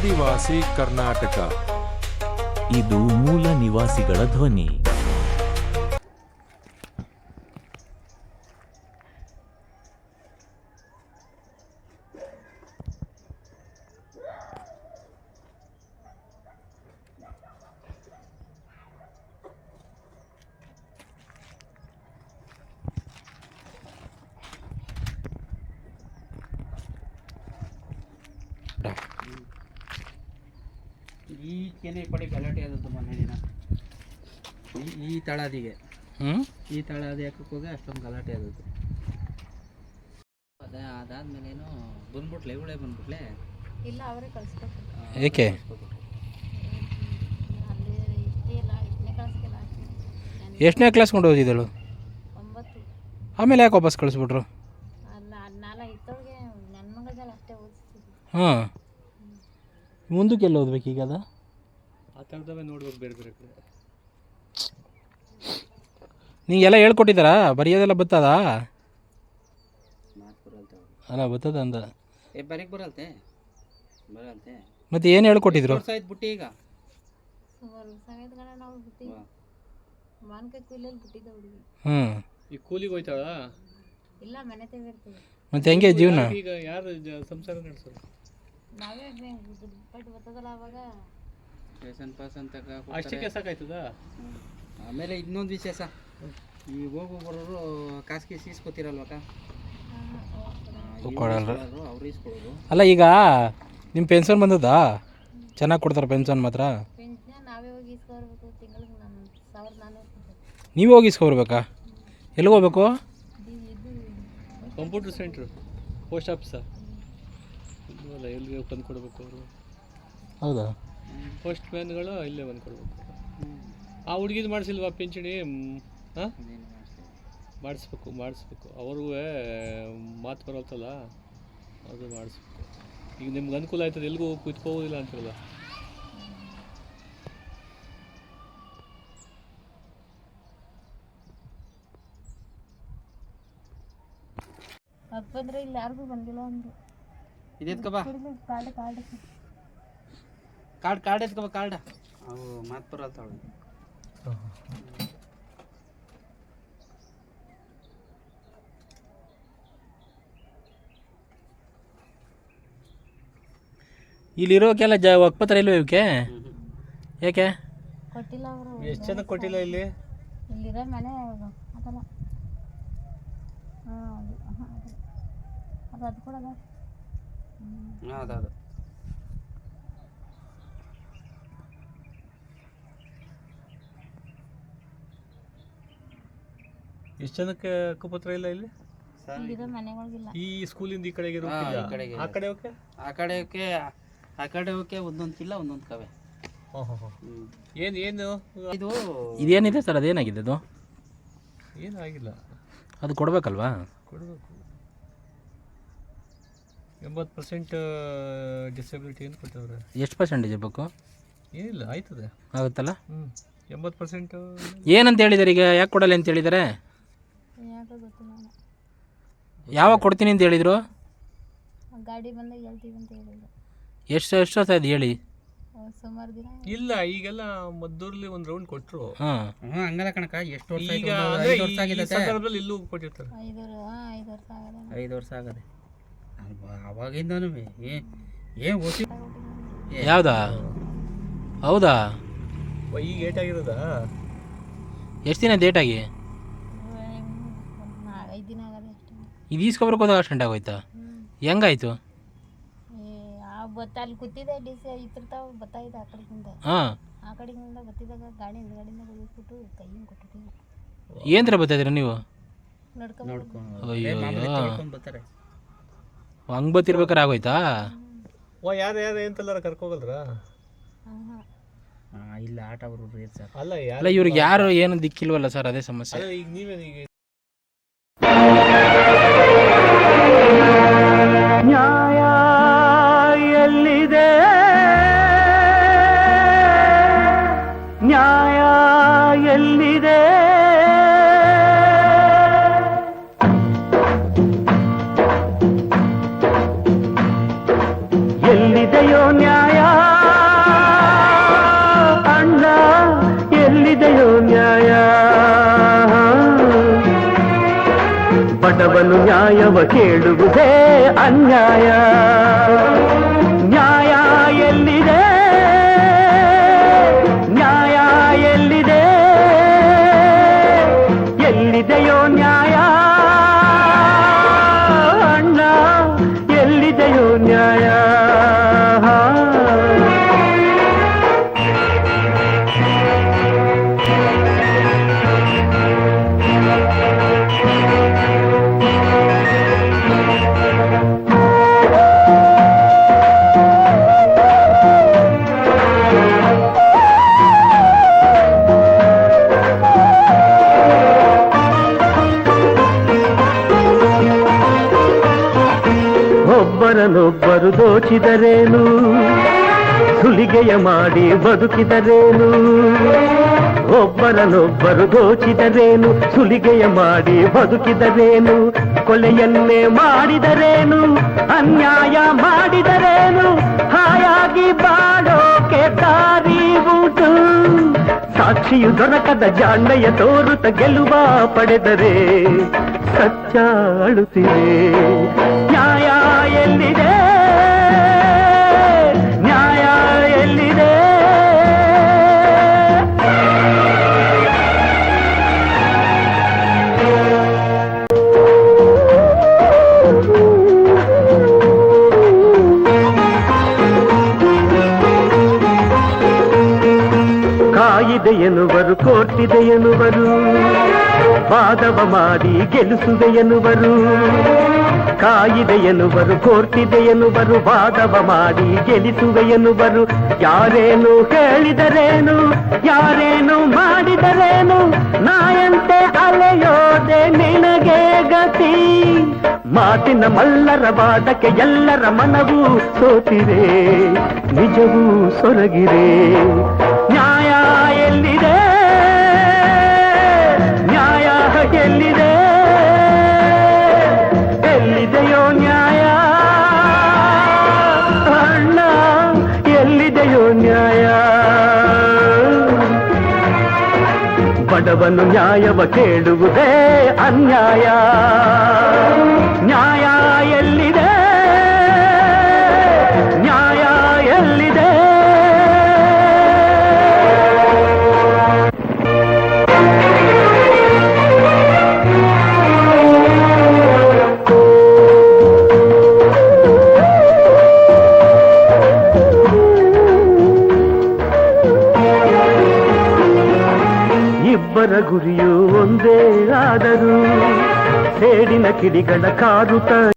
ಆದಿವಾಸಿ ಕರ್ನಾಟಕ. ಇದು ಮೂಲ ನಿವಾಸಿಗಳ ಧ್ವನಿ. ಈ ಗಲಾಟೆ ಆದದ್ದು ಮೊನ್ನೆ ದಿನ. ಈ ಈ ತಳದಿಗೆ. ಹ್ಞೂ ಈ ತಳದ ಯಾಕಕ್ಕೆ ಹೋಗಿ ಅಷ್ಟೊಂದು ಗಲಾಟೆ ಆದದ್ದು. ಅದ ಅದಾದ್ಮೇಲೇನು ಬಂದ್ಬಿಟ್ಲೆ ಇವಳೇ ಬಂದ್ಬಿಟ್ಲೆ? ಇಲ್ಲ ಅವರೇ ಕಳಿಸ್ಬೇಕು ಏಕೆ? ಅಲ್ಲಿ ಕಳಿಸ್ಕಿಲ್ಲ ಎಷ್ಟನೇ ಕ್ಲಾಸ್ ಕೊಂಡು ಓದಿದಳು ಒಂಬತ್ತು. ಆಮೇಲೆ ಯಾಕೆ ವಾಪಸ್ ಕಳಿಸ್ಬಿಟ್ರು? ಅಲ್ಲ ನಾಲ ಇತ್ತೊಳಗೆ ನನ್ನ ಅಷ್ಟೇ ಓದಿಸ್ತಿದ್ವಿ. ಹಾಂ ಮುಂದಕ್ಕೆ ಎಲ್ಲಿ ಓದ್ಬೇಕು ಈಗ ಅದ? ಆ ಥರದವೇ ನೋಡ್ಬೇಕು ಬೇರೆ ಬೇರೆ ಕಡೆ. ನಿಂಗೆಲ್ಲ ಹೇಳ್ಕೊಟ್ಟಿದ್ದಾರಾ? ಬರೆಯೋದೆಲ್ಲ ಬರ್ತದ ಮಾತು ಬರಲ್ತೆ ಅಲ್ಲ ಬತ್ತದ ಅಂದ. ಏ ಬರೀಕ್ ಬರಲ್ತೆ? ಬರಲ್ತೆ? ಮತ್ತೆ ಏನು ಹೇಳ್ಕೊಟ್ಟಿದ್ರು? ವರ್ಷ ಆಯ್ತು ಬಿಟ್ಟು ಈಗ? ಹ್ಞೂ ಈ ಕೂಲಿಗೆ ಹೋಯ್ತಾಳ? ಇಲ್ಲ ಮನೆ ತೆಗೆ ಮತ್ತೆ ಹೆಂಗೆ ಜೀವನ? ಈಗ ಯಾರು ಸಂಸಾರ ನಡೆಸೋದು? ನಾವೇ ಬರ್ತದಲ್ಲ ಅವಾಗ? ರೇಷನ್ ಪಾಸ್ ಅಂತ ಅಷ್ಟಕ್ಕೆ ಸಾಕಾಯ್ತದ? ಆಮೇಲೆ ಇನ್ನೊಂದು ವಿಶೇಷ. ಈ ಹೋಗು ಬರೋರು ಖಾಸಗಿ ಈಸ್ಕೊತಿರಲ್ವಕ್ಕ ಕೊಡಲ್ರ. ಅವ್ರು ಈಸ್ಕೊಳ್ಳೋದು ಅಲ್ಲ ಈಗ ನಿಮ್ಮ ಪೆನ್ಷನ್ ಬಂದದಾ? ಚೆನ್ನಾಗಿ ಕೊಡ್ತಾರೆ ಪೆನ್ಷನ್ ಮಾತ್ರ? ಪೆನ್ಷನ್ ನಾವೇ ಹೋಗಿ ಇಸ್ಕೊಬರ್ಬೇಕು ತಿಂಗಳಿಗೆ ನಾನು ಸಾವಿರದ ನಾನ್ನೂರು ನೀವು ಹೋಗಿ ಇಸ್ಕೊಬರ್ಬೇಕಾ ಎಲ್ಲಿಗೆ ಹೋಗ್ಬೇಕು? ಕಂಪ್ಯೂಟರ್ ಸೆಂಟ್ರ್ ಪೋಸ್ಟ್ ಆಫೀಸ ಅಲ್ಲ ಎಲ್ಲಿಗೆ ಬಂದು ಕೊಡಬೇಕು ಅವರು? ಹೌದಾ? ಪೋಸ್ಟ್ ಮ್ಯಾನ್ಗಳು ಇಲ್ಲೇ ಬಂದು ಕೊಡಬೇಕು. ಆ ಹುಡುಗಿದು ಮಾಡಿಸಿಲ್ವಾ ಪಿಂಚಣಿ? ಹಾಂ ಮಾಡಿಸ್ಬೇಕು ಮಾಡಿಸ್ಬೇಕು. ಅವ್ರಿಗೂ ಮಾತು ಬರೋತ್ತಲ್ಲ ಅದು ಮಾಡಿಸ್ಬೇಕು. ಈಗ ನಿಮ್ಗೆ ಅನುಕೂಲ ಆಯ್ತದೆ ಎಲ್ಲಿಗೂ ಕುತ್ಕೋಗೋದಿಲ್ಲ ಕುತ್ಕೋಬೋದಿಲ್ಲ ಅಂತಿರಲ್ಲ? ಅದು ಬಂದರೆ ಇಲ್ಲಿ ಯಾರಿಗೂ ಬಂದಿಲ್ಲ ಅಂದರು. ಇದೆತ್ಕೊ ಬಾ. ಕಾರ್ಡ್ ಕಾರ್ಡ್ ಕಾರ್ಡ್ ಕಾರ್ಡ್ ಎತ್ಕೊ ಬಾ ಕಾರ್ಡ್ ಅವು ಮಾತು ಬರಲ್ತಾವ ಇಲ್ಲಿರೋಕೆಲ್ಲ ಜ ಒಪ್ಪತ್ರ ಇಲ್ವೇ ಇವಕ್ಕೆ ಯಾಕೆ? ಕೊಟ್ಟಿಲ್ಲ ಅವರು. ಎಷ್ಟು ಚೆನ್ನಾಗಿ ಕೊಟ್ಟಿಲ್ಲ ಇಲ್ಲಿ? ಇಲ್ಲಿರೋ ಮನೆ ಅದಲ್ಲ. ಹಾಂ ಅದು ಹಾಂ ಅದು. ಅದು ಅದು ಕೂಡ ಅದ ಹಾಂ ಎಷ್ಟು ಜನಕ್ಕೆ ಹಕ್ಕುಪತ್ರ ಇಲ್ಲ ಇಲ್ಲಿ? ಮನೆಗಳಿಗಿಲ್ಲ. ಈ ಸ್ಕೂಲಿಂದ ಈ ಕಡೆಗೆ ಹಾ, ಇರೋಕ್ಕಿಲ್ಲ. ಈ ಕಡೆಗೆ ಆ ಕಡೆ ಓಕೆ? ಆ ಕಡೆಗೆ ಆ ಕಡೆ ಹೋಗಕ್ಕೆ ಒಂದೊಂದು ಕಿಲ್ಲ ಒಂದೊಂದು ಕವೆ. ಹಾಂ ಹಾಂ ಹಾಂ ಏನು ಏನು? ಇದು ಇದೇನಿದೆ ಸರ್? ಅದೇನಾಗಿದೆ ಅದು? ಏನಾಗಿಲ್ಲ. ಆಗಿಲ್ಲ ಅದು ಕೊಡಬೇಕಲ್ವಾ? ಕೊಡಬೇಕು. ಎಂಬತ್ತು ಪರ್ಸೆಂಟ್ ಡಿಸಬಿಲಿಟಿ ಏನು ಕೊಟ್ಟವ್ರೆ ಎಷ್ಟು ಪರ್ಸೆಂಟೇಜ್ ಬೇಕು ಏನಿಲ್ಲ ಆಯ್ತದೆ. ಆಗುತ್ತಲ್ಲ? ಹ್ಞೂ ಎಂಬತ್ತು ಪರ್ಸೆಂಟ್ ಏನಂತ ಹೇಳಿದಾರೆ ಈಗ? ಯಾಕೆ ಕೊಡಲ್ಲ ಅಂತ ಹೇಳಿದ್ದಾರೆ ಯಾಕೋ ಗೊತ್ತಿಲ್ಲ ನಾನು. ಯಾವಾಗ ಕೊಡ್ತೀನಿ ಅಂತ ಹೇಳಿದರು? ಗಾಡಿ ಬಂದಾಗ ಹೇಳ್ತೀವಿ ಅಂತ ಹೇಳಿದ್ರು. ಎಷ್ಟು ಎಷ್ಟು ವರ್ಷ ಇದು ಹೇಳಿ? ಅವಾಗ ಸುಮಾರು ದಿನ ಇಲ್ಲ ಈಗೆಲ್ಲ ಮದ್ದೂರಲ್ಲಿ ಒಂದು ರೌಂಡ್ ಕೊಟ್ಟರು ಹಾಂ. ಹ್ಞೂ ಹಂಗಲ್ಲ ಕಣಕ ಎಷ್ಟು ವರ್ಷ ಈಗ ಆಯ್ತು? ಒಂದು ಅಂದ್ರೆ ಐದು ವರ್ಷ ಈ- ಈ ಆಗಿದೆ ಸಂದರ್ಭದಲ್ಲಿ ಇಲ್ಲೂ ಕೊಟ್ಟಿರ್ತಾರೆ. ಐದು ಹಾಂ ಐದು ವರ್ಷ ಆಗಲ್ಲ ಐದು ವರ್ಷ ಆಗದೆ. ಅವಾಗಿಂದನೂ ಏ ಏನ್ ಓಸಿ ಯಾವುದಾ? ಹೌದಾ. ಓ, ಈಗ ಏಟ್ ಆಗಿರೋದಾ? ಎಷ್ಟು ದಿನ ಡೇಟಾಗಿ ಇದು ಈಸ್ಕೊಬ್ರಕ್ಕೆ ಹೋದಾಗ ಅಷ್ಟು ಗಂಟೆ ಆಗೋಯ್ತಾ? ಹೆಂಗಾಯ್ತು? ಏ ಆ ಬತ್ತ ಅಲ್ಲಿ ಕೂತಿದ್ದೆ ಡಿ ಸಿ ಇತ್ತಿರ್ತಾವ ಬತ್ತಾಯಿದೆ ಆ ಕಡೆಯಿಂದ. ಹಾಂ. ಆ ಕಡೆಯಿಂದ ಬತ್ತಿದಾಗ ಗಾಡಿ ಹಿಂದ್ಗಡೆಯಿಂದ ಹೋಗ್ಬಿಟ್ಟು ಕೈಯಿಂದ ಕೊಟ್ಟಿಟ್ಟಿಲ್ಲ ಏನ್ ಥರ ಬರ್ತಾಯಿದ್ದೀರಾ ನೀವು? ನಡ್ಕೊಂಡು ನೋಡ್ಕೊಂಡು ಅಯ್ಯೋ. ಹಂಗೆ ಬತ್ತಿರ್ಬೇಕಾರೆ ಆಗೋಯ್ತಾ? ಓ ಯಾರು ಯಾರು ಎಂತಲ್ಲಾರ ಕರ್ಕೋಗಲ್ರ? ಹಾ, ಇಲ್ಲ ಆಟ ಬರ್ಬೋದು ಸರ್. ಅಲ್ಲ ಯಾರು ಅಲ್ಲ ಇವ್ರಿಗೆ ಯಾರು ಏನು ದಿಕ್ಕಿಲ್ವಲ್ಲ ಸರ್ ಅದೇ ಸಮಸ್ಯೆ. ಈಗ ನೀವೇ ಈಗ ನ್ಯಾಯ ಬಡವನು ನ್ಯಾಯವ ಕೇಳುವುದೇ ಅನ್ಯಾಯ. ನ್ಯಾಯ ಎಲ್ಲಿದೆ? ನ್ಯಾಯ ಎಲ್ಲಿದೆ? ಎಲ್ಲಿದೆಯೋ ನ್ಯಾಯ ಒಬ್ಬರನ್ನೊಬ್ಬರು ದೋಚಿದರೇನು? ಸುಲಿಗೆಯ ಮಾಡಿ ಬದುಕಿದರೇನು? ಒಬ್ಬರನ್ನೊಬ್ಬರು ದೋಚಿದರೇನು? ಸುಲಿಗೆಯ ಮಾಡಿ ಬದುಕಿದರೇನು? ಕೊಲೆಯನ್ನೇ ಮಾಡಿದರೇನು? ಅನ್ಯಾಯ ಮಾಡಿದರೇನು? ಹಾಯಾಗಿ ಬಾಡೋಕೆ ದಾರಿ ಉಂಟು. ಸಾಕ್ಷಿಯು ದೊರಕದ ಜಾಂಡಯ್ಯ ತೋರುತ ಗೆಲುವ ಪಡೆದರೆ ನ್ಯಾಯ ಎಲ್ಲಿದೆ? ನ್ಯಾಯ ಎಲ್ಲಿದೆ? ಕಾಯಿದೆ ಎನ್ನುವರು ಕೋರ್ತಿದೆ ಎನ್ನುವರು ವಾದವ ಮಾಡಿ ಗೆಲ್ಲಿಸುವೆ ಎನ್ನುವರು ಕಾಯಿದೆ ಎನ್ನುವರು, ಕೋರ್ಟಿದೆ ಎನ್ನುವರು, ವಾದವ ಮಾಡಿ ಗೆಲ್ಲಿಸುವೆ ಎನ್ನುವರು ಯಾರೇನು ಹೇಳಿದರೇನು, ಯಾರೇನು ಮಾಡಿದರೇನು, ನಾಯಂತೆ ಅಲೆಯೋದೆ ನಿನಗೆ ಗತಿ. ಮಾತಿನ ಮಲ್ಲರ ವಾದಕ್ಕೆ ಎಲ್ಲರ ಮನವೂ ಸೋತಿರೆ, ನಿಜವೂ ಸೊರಗಿರೆ. ನ್ಯಾಯ ನ್ಯಾಯವ ಕೇಳುವುದೇ ಅನ್ಯಾಯ ಕಿಡಿಗಳ ಕಾರುತ್ತ